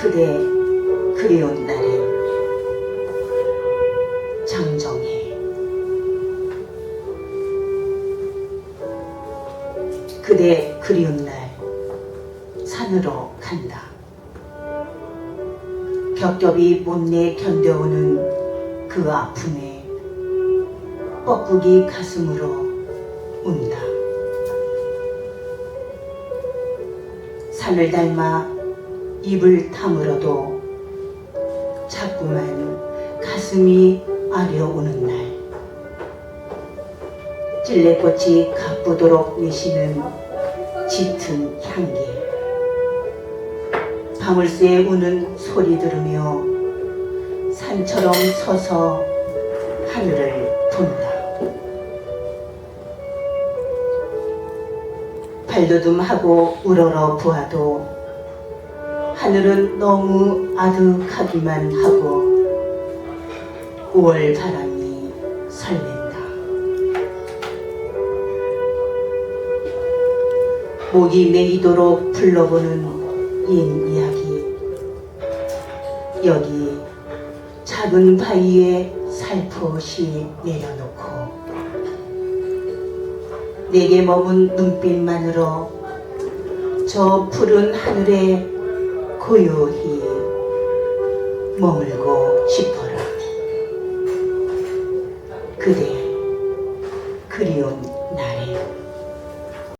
그대 그리운 날에 장정해. 그대 그리운 날 산으로 간다. 겹겹이 못내 견뎌오는 그 아픔에 뻐꾸기 가슴으로 운다. 산을 닮아 입을 다물어도 자꾸만 가슴이 아려오는 날. 찔레꽃이 가쁘도록 내쉬는 짙은 향기. 방울새에 우는 소리 들으며 산처럼 서서 하늘을 본다 발돋움하고 우러러 보아도 하늘은 너무 아득하기만 하고 5월 바람이 설렌다. 목이 메이도록 불러보는 옛 이야기. 여기 작은 바위에 살포시 내려놓고 내게 머문 눈빛만으로 저 푸른 하늘에 고요히 머물고 싶어라. 그대 그리운